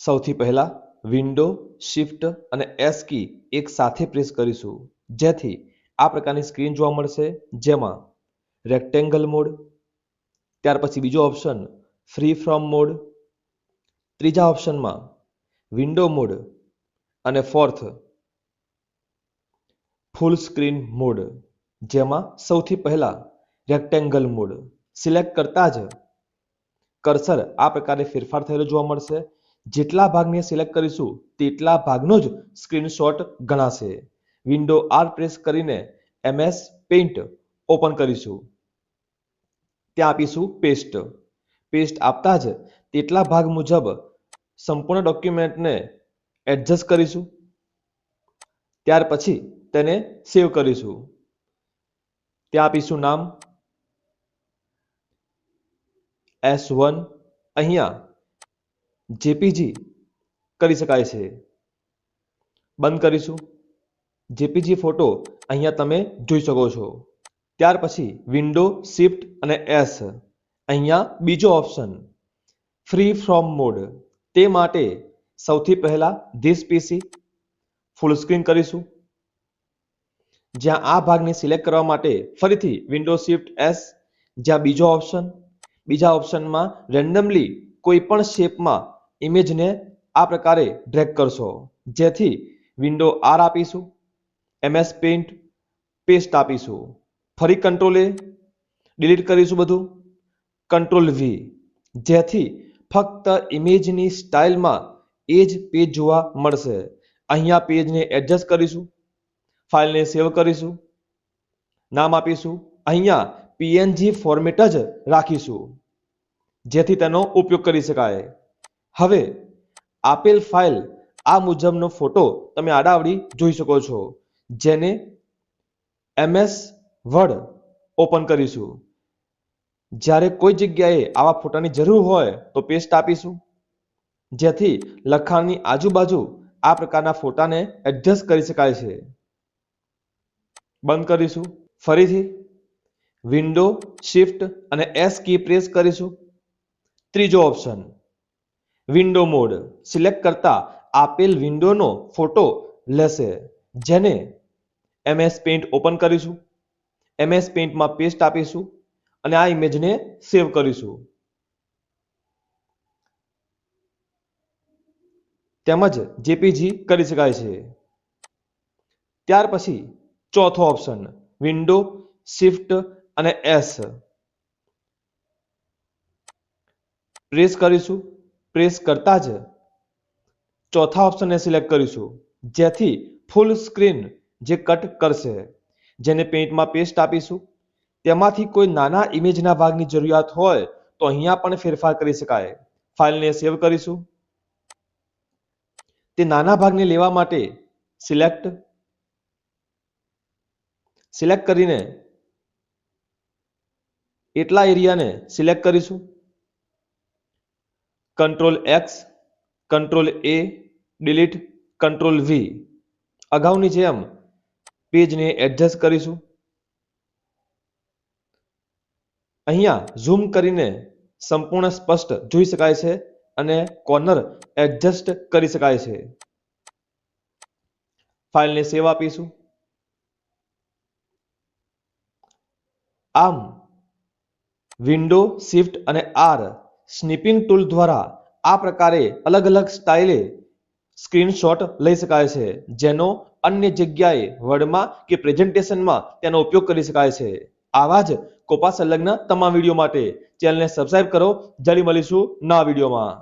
સૌથી પહેલા window, shift અને એસ કી એક સાથે પ્રેસ કરીશું. જેથી આ પ્રકારની સ્ક્રીન જોવા મળશે. જેમાં રેક્ટેંગલ મોડ, ત્યાર પછી બીજો ઓપ્શન ફ્રી ફ્રોમ મોડ, ત્રીજા ઓપ્શનમાં વિન્ડો મોડ અને ફોર્થ ફૂલ સ્ક્રીન મોડ, જેમાં સૌથી પહેલા રેક્ટેંગલ મોડ. સિલેક્ટ કરતા જ કર્સર આ પ્રકારે ફેરફાર થયેલો જોવા મળશે. જેટલા ભાગને સિલેક્ટ કરીશું, તેટલા ભાગનો જ સ્ક્રીનશોટ ગણાશે. વિન્ડો આર પ્રેસ કરીને એમએસ પેઇન્ટ ઓપન કરીશું. ત્યાં આપીશું પેસ્ટ પેસ્ટ આપતા જ તેટલા ભાગ મુજબ સંપૂર્ણ ડોક્યુમેન્ટને એડજસ્ટ કરીશું. ત્યાર પછી તેને સેવ કરીશું. ત્યાં આપીશું નામ. એસ વન અહીંયા જેપીજી કરી શકાય છે. બંધ કરીશું. જેપીજી ફોટો અહીંયા તમે જોઈ શકો છો. ત્યાર પછી વિન્ડો, શિફ્ટ અને એસ. અહીંયા બીજો ઓપ્શન, ફ્રી ફ્રોમ મોડ. તે માટે સૌથી પહેલા ધીસ પીસી ફૂલ સ્ક્રીન કરીશું. જ્યાં આ ભાગને સિલેક્ટ કરવા માટે ફરીથી વિન્ડો, શિફ્ટ, એસ, જ્યાં બીજો ઓપ્શન, બીજા ઓપ્શનમાં રેન્ડમલી કોઈ પણ શેપમાં ઇમેજને આ પ્રકારે ડ્રેગ કરશો. જેથી વિન્ડો આર આપીશું એમએસ પેઇન્ટ પેસ્ટ આપીશું. ફરી કંટ્રોલ ડિલીટ કરીશું બધું. કંટ્રોલ વી જેથી ફક્ત ઇમેજની સ્ટાઇલમાં એ જ પેજ જોવા મળશે. અહીંયા પેજને એડજસ્ટ કરીશું ફાઇલને સેવ કરીશું, નામ આપીશું. અહીંયા પીએનજી ફોર્મેટ જ રાખીશું, જેથી તેનો ઉપયોગ કરી શકાય. હવે આપેલ ફાઇલ આ મુજબનો ફોટો તમે આડાવડી જોઈ શકો છો, જેને એમએસ વર્ડ ઓપન કરીશું. જ્યારે કોઈ જગ્યાએ આવા ફોટાની જરૂર હોય તો પેસ્ટ આપીશું, જેથી લખાણની આજુબાજુ આ પ્રકારના ફોટાને એડજસ્ટ કરી શકાય છે. બંધ કરીશું. ફરીથી વિન્ડો, શિફ્ટ અને એસ કી પ્રેસ કરીશું. ત્રીજો ઓપ્શન વિન્ડો મોડ સિલેક્ટ કરતા આપેલ વિન્ડોનો ફોટો લેશે. જેને એમએસ પેઇન્ટ ઓપન કરીશું. એમએસ પેઇન્ટમાં પેસ્ટ આપીશું અને આ ઇમેજને સેવ કરીશું. તેમજ જેપીજી કરી શકાય છે. ત્યાર પછી ચોથો ઓપ્શન વિન્ડો શિફ્ટ અને એસ પ્રેસ કરીશું. પ્રેસ કરતા જ ચોથા ઓપ્શનને સિલેક્ટ કરીશું. જેથી ફૂલ સ્ક્રીન જે કટ કરશે, જેને પેઇન્ટમાં પેસ્ટ આપીશું. તેમાંથી કોઈ નાના ઇમેજના ભાગની જરૂરિયાત હોય, તો અહીંયા પણ ફેરફાર કરી શકાય. ફાઇલને સેવ કરીશું. તે નાના ભાગને લેવા માટે સિલેક્ટ સિલેક્ટ કરીને એટલા એરિયાને સિલેક્ટ કરીશું. Control X control A delete control V અગાઉની જેમ પેજને એડજસ્ટ કરીશું. અહીંયા ઝૂમ કરીને સંપૂર્ણ સ્પષ્ટ જોઈ શકાય છે અને કોર્નર એડજસ્ટ કરી શકાય છે. ફાઇલને સેવ આપીશું. આમ વિન્ડો શિફ્ટ અને આર સ્નીપિંગ ટૂલ દ્વારા આ પ્રકારે અલગ અલગ સ્ટાઇલે સ્ક્રીનશોટ લઈ શકાય છે, જેનો અન્ય જગ્યાએ વર્ડમાં કે પ્રેઝન્ટેશનમાં તેનો ઉપયોગ કરી શકાય છે. આવા જ કોપા સંલગ્ન તમામ વીડિયો માટે ચેનલને સબસ્ક્રાઇબ કરો. જલ્દી મળીશું નવા વિડીયોમાં.